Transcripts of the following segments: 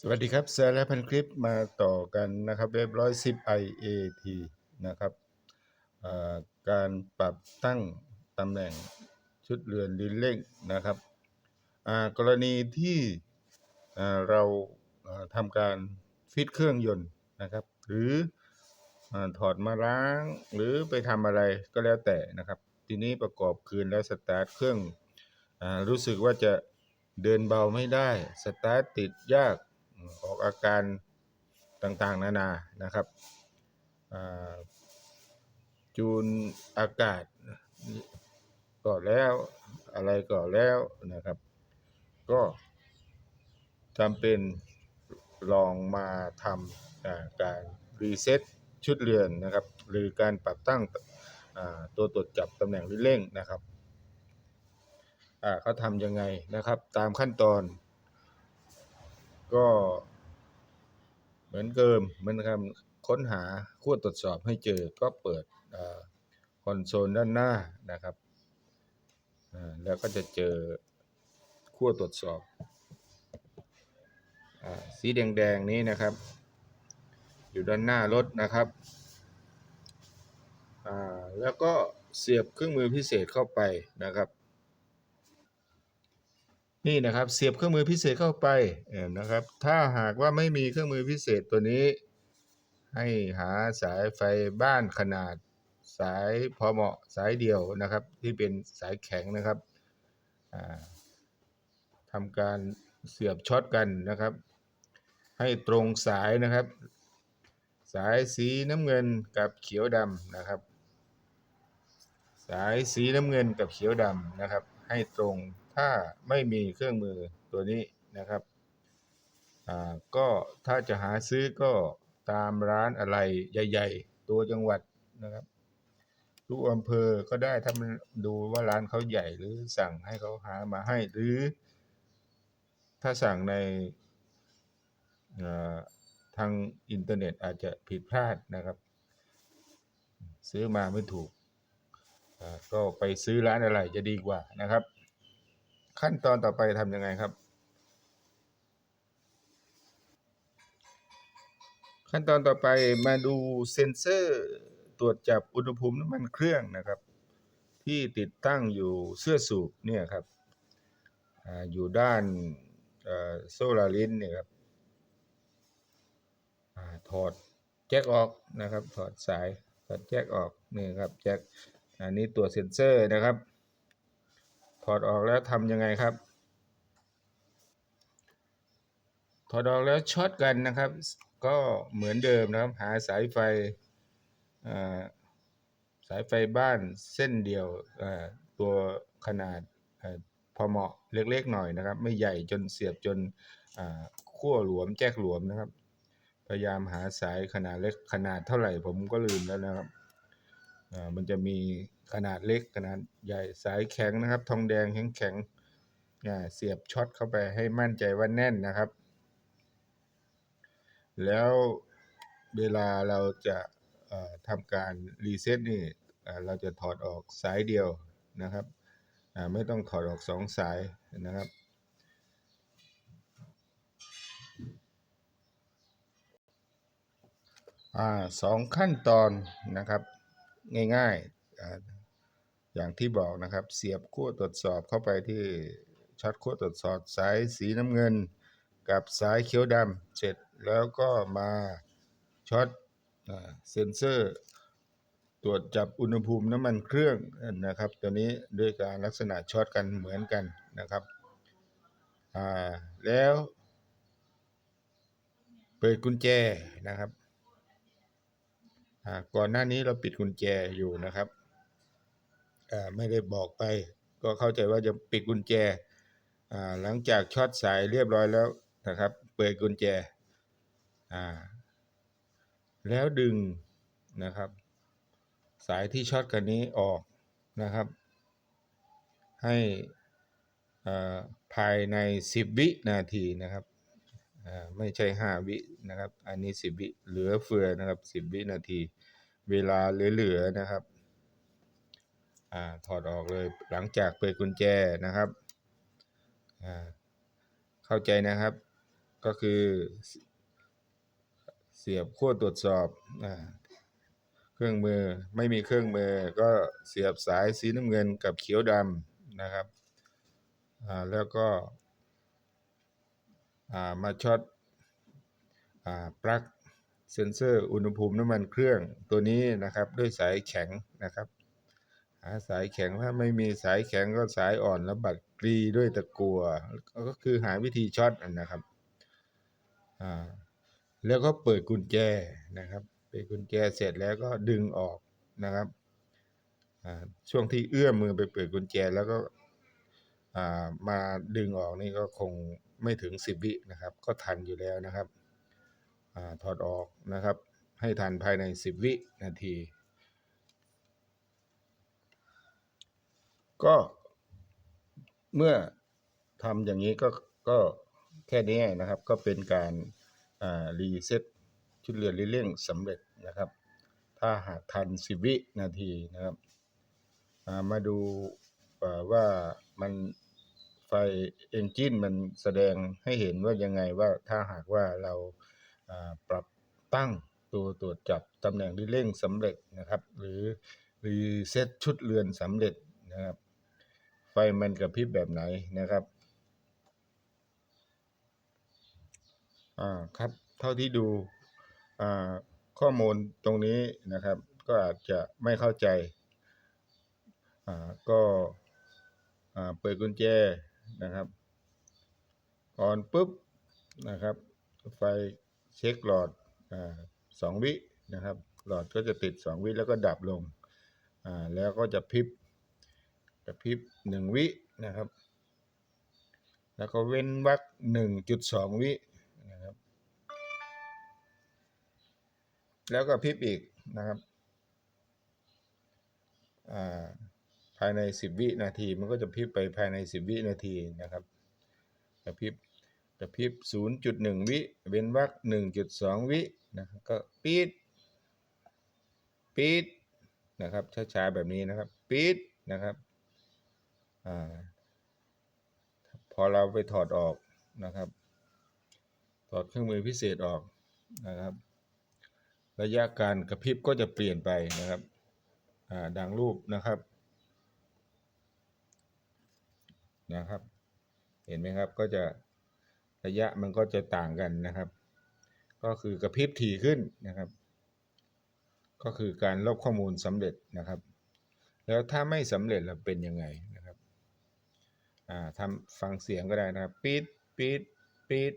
สวัสดีครับเซร์และพันคลิปมาต่อกันนะครับเว็บร้อยสิบ IAT นะครับการปรับตั้งตำแหน่งชุดเรือนดินเร่งนะครับกรณีที่เราทำการฟิตเครื่องยนต์นะครับ หรืออถอดมาล้างหรือไปทำอะไรก็แล้วแต่นะครับ ทีนี้ประกอบคืนแล้วสตาร์ทเครื่องอรู้สึกว่าจะเดินเบาไม่ได้ สตาร์ทติดยาก ออกอาการต่างๆ นานานะครับจูนอากาศก็แล้วอะไรก็แล้วนะครับ ก็จำเป็นลองมาทำการรีเซ็ตชุดเรือนนะครับ หรือการปรับตั้งตัวตรวจจับตำแหน่งเร่งนะครับเขาทำยังไงนะครับ ตามขั้นตอน ก็เหมือนเดิมเหมือนคำค้นหาขั้วตรวจสอบให้เจอก็เปิดคอนโซลด้านหน้านะครับ แล้วก็จะเจอขั้วตรวจสอบอสีแดงๆนี้นะครับ อยู่ด้านหน้ารถนะครับ แล้วก็เสียบเครื่องมือพิเศษเข้าไปนะครับ นี่นะครับเสียบเครื่องมือพิเศษเข้าไปนะครับ ถ้าหากว่าไม่มีเครื่องมือพิเศษตัวนี้ ให้หาสายไฟบ้านขนาด สายพอเหมาะสายเดียวนะครับ ที่เป็นสายแข็งนะครับอ่าทำการเสียบช็อตกันนะครับ ให้ตรงสายนะครับ สายสีน้ำเงินกับเขียวดำนะครับ สายสีน้ำเงินกับเขียวดำนะครับ ให้ตรง ถ้าไม่มีเครื่องมือตัวนี้นะครับอ่าก็ถ้าจะหาซื้อก็ตามร้านอะไรใหญ่ ๆ ตัวจังหวัดนะครับทุกอำเภอก็ได้ถ้ามันดูว่าร้านเขาใหญ่หรือสั่งให้เขาหามาให้หรือ ถ้าสั่งในทางอินเทอร์เน็ตอาจจะผิดพลาดนะครับ ซื้อมาไม่ถูกก็ไปซื้อร้านอะไรจะดีกว่านะครับ ขั้นตอนต่อไปทำยังไงครับ ขั้นตอนต่อไปมาดูเซ็นเซอร์ตรวจจับอุณหภูมิน้ำมันเครื่องนะครับ ที่ติดตั้งอยู่เสื้อสูบเนี่ยครับออยู่ด้านโซลารินเนี่ยครับอถอดแจ็คออกนะครับ ถอดสายถอดแจ็คออกนี่ครับแจ็คอันนี้ตัวเซ็นเซอร์นะครับ อดออกแล้วทำยังไงครับ ถอดออกแล้วช็อตกันนะครับ ก็เหมือนเดิมนะครับ หาสายไฟสายไฟบ้านเส้นเดียวตัวขนาดอพอเหมาะเล็กๆหน่อยนะครับ ไม่ใหญ่จนเสียบจนขั้วหลวมแจ็คหลวมนะครับ พยายามหาสายขนาดเล็กขนาดเท่าไหร่ผมก็ลืมแล้วนะครับ มันจะมีขนาดเล็กขนาดใหญ่สายแข็งนะครับ ทองแดงแข็งๆอ่าเสียบช็อตเข้าไปให้มั่นใจว่าแน่นนะครับ แล้วเวลาเราจะทำการรีเซ็ตนี่เราจะถอดออกสายเดียวนะครับไม่ต้องถอดออกสองสายนะครับอสองขั้นตอนนะครับ ง่ายๆ อย่างที่บอกนะครับ เสียบขั้วตรวจสอบเข้าไปที่ช็อตขั้วตรวจสอบสายสีน้ำเงิน กับสายเขียวดำเสร็จแล้วก็มาช็อตเซ็นเซอร์ ตรวจจับอุณหภูมิน้ำมันเครื่องนะครับตัวนี้ด้วยการลักษณะช็อตกันเหมือนกันนะครับแล้ว เปิดกุญแจนะครับ ก่อนหน้านี้เราปิดกุญแจอยู่นะครับไม่ได้บอกไป ก็เข้าใจว่าจะปิดกุญแจหลังจากช็อตสายเรียบร้อยแล้วนะครับ เปิดกุญแจแล้วดึงนะครับ สายที่ช็อตกันนี้ออกนะครับ ให้ภายใน 10 วินาทีนะครับไม่ใช่ 5 วินะครับ อันนี้ 10 วิ เหลือเฟือนะครับ 10 วินาที เวลาเหลือๆนะครับอ่าถอดออกเลยหลังจากเปิดกุญแจนะครับอ่าเข้าใจนะครับ ก็คือเสียบขั้วตรวจสอบอ่าเครื่องมือไม่มีเครื่องมือก็เสียบสายสีน้ำเงินกับเขียวดำนะครับอ่าแล้วก็อ่ามาช็อตอ่าปลั๊ก เซ็นเซอร์อุณหภูมิน้ำมันเครื่องตัวนี้นะครับ ด้วยสายแข็งนะครับ หาสายแข็งถ้าไม่มีสายแข็งก็สายอ่อนแล้วบัดกรีด้วยตะกัวก็คือหาวิธีช็อตนะครับอ่าแล้วก็เปิดกุญแจนะครับ เปิดกุญแจเสร็จแล้วก็ดึงออกนะครับช่วงที่เอื้อมมือไปเปิดกุญแจแล้วก็มาดึงออกนี่ก็คงไม่ถึงสิบวินะครับ ก็ทันอยู่แล้วนะครับ ถอดออกนะครับ ให้ทันภายในสิบวินาที ก็เมื่อทำอย่างนี้ก็ก็แค่นี้นะครับ ก็เป็นการรีเซ็ตชุดเรือนรีเร่งสำเร็จนะครับ ถ้าหากทันสิบวินาทีนะครับามาดูว่ามันไฟเอนจินมันแสดงให้เห็นว่ายังไงว่าถ้าหากว่าเรา ปรับตั้งตัวตรวจจับตำแหน่งรีเร่งสำเร็จนะครับ หรือรีเซ็ตชุดเรือนสำเร็จนะครับ ไฟมันกระพริบแบบไหนนะครับอ่าครับเท่าที่ดูอ่าข้อมูลตรงนี้นะครับ ก็อาจจะไม่เข้าใจอ่าก็อ่าเปิดกุญแจนะครับออนปุ๊บนะครับ ไฟ เช็คหลอดอสองวินะครับ หลอดก็จะติดสองวิแล้วก็ดับลงแล้วก็จะพิบกระพริบหนึ่งวินะครับ แล้วก็เว้นวรรคหนึ่งจุดสองวินะครับ แล้วก็พิบอีกนะครับาภายในสิบวินาที มันก็จะพิบไปภายในสิบวินาทีนะครับกระพริบ กระพริบศูนย์จุดหนึ่งวิเว้นวรรคหนึ่งจุดสองวินะครับก็ปี๊ดปี๊ดนะครับช้าๆแบบนี้นะครับปี๊ดนะครับอพอเราไปถอดออกนะครับถอดเครื่องมือพิเศษออกนะครับ ระยะการกระพริบก็จะเปลี่ยนไปนะครับดังรูปนะครับนะครับ เห็นไหมครับก็จะ ระยะมันก็จะต่างกันนะครับ ก็คือกระพริบถี่ขึ้นนะครับ ก็คือการลบข้อมูลสำเร็จนะครับ แล้วถ้าไม่สำเร็จเราเป็นยังไงนะครับอ่าทำฟังเสียงก็ได้นะครับปีดปีดปีด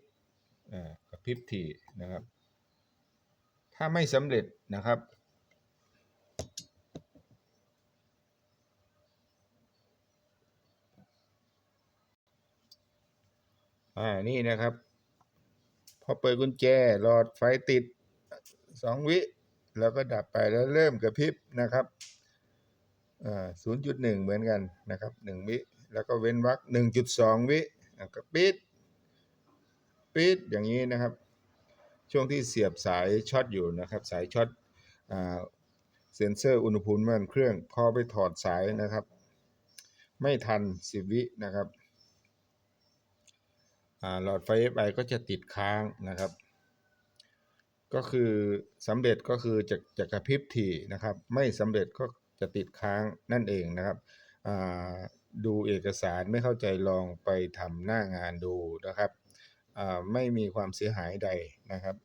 อ่ากระพริบถี่นะครับ ถ้าไม่สำเร็จนะครับ อ่านี่นะครับ พอเปิดกุญแจหลอดไฟติดสองวิ แล้วก็ดับไปแล้วเริ่มกระพริบนะครับอ่าศูนย์จุดหนึ่งเหมือนกันนะครับหนึ่งวิ แล้วก็เว้นวรรคหนึ่งจุดสองวิอะก็ปิดปิดอย่างนี้นะครับ ช่วงที่เสียบสายช็อตอยู่นะครับ สายช็อตอ่าเซ็นเซอร์อุณหภูมิมันเครื่องพอไปถอดสายนะครับ ไม่ทันสิบวินะครับ หลอดไฟ FI ก็จะติดค้างนะครับ ก็คือสำเร็จก็คือจะจะกระพริบถี่นะครับ ไม่สำเร็จก็จะติดค้างนั่นเองนะครับดูเอกสารไม่เข้าใจลองไปทำหน้างานดูนะครับไม่มีความเสียหายใดนะครับ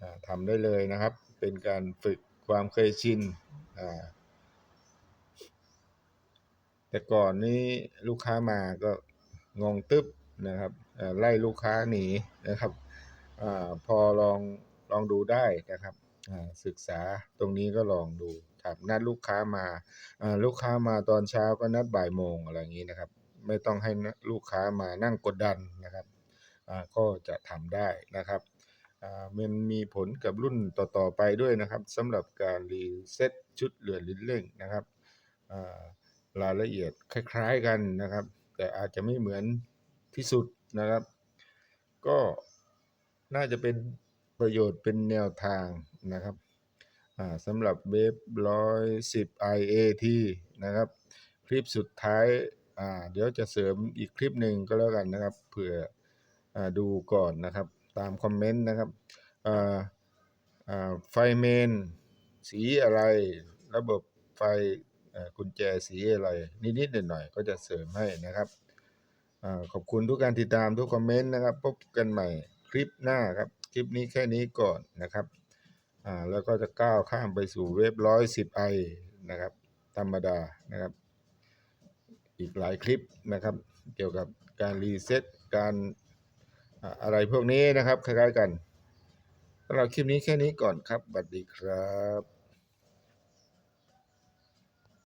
อ่าทำได้เลยนะครับ เป็นการฝึกความเคยชินแต่ก่อนนี้ลูกค้ามาก็งงตึ๊บ นะครับไล่ลูกค้าหนีนะครับอพอลองลองดูได้นะครับศึกษาตรงนี้ก็ลองดูครับนัดลูกค้ามาลูกค้ามาตอนเช้าก็นัดบ่ายโมงอะไรอย่างนี้นะครับ ไม่ต้องให้ลูกค้ามานั่งกดดันนะครับก็จะทำได้นะครับมันมีผลกับรุ่นต่อๆไปด้วยนะครับสำหรับการรีเซ็ตชุดเรือนลิ้นเร่งนะครับรายละเอียดคล้าย ๆกันนะครับ แต่อาจจะไม่เหมือน ที่สุดนะครับ ก็น่าจะเป็นประโยชน์เป็นแนวทางนะครับสำหรับเว็บร้อยสิบ IAT นะครับ คลิปสุดท้ายาเดี๋ยวจะเสริมอีกคลิปหนึ่งก็แล้วกันนะครับเผื่ออดูก่อนนะครับ ตามคอมเมนต์นะครับไฟเมน สีอะไร ระบบไฟกุญแจสีอะไร นิดๆหน่อยๆก็จะเสริมให้นะครับ ขอบคุณทุกการติดตามทุกคอมเมนต์นะครับ พบกันใหม่คลิปหน้าครับ คลิปนี้แค่นี้ก่อนนะครับแล้วก็จะก้าวข้ามไปสู่เว็บร้อยสิบไอนะครับ ธรรมดานะครับ อีกหลายคลิปนะครับ เกี่ยวกับการรีเซ็ตการอะไรพวกนี้นะครับ คล้ายๆกันสำหรับคลิปนี้แค่นี้ก่อนครับสวัสดีครับ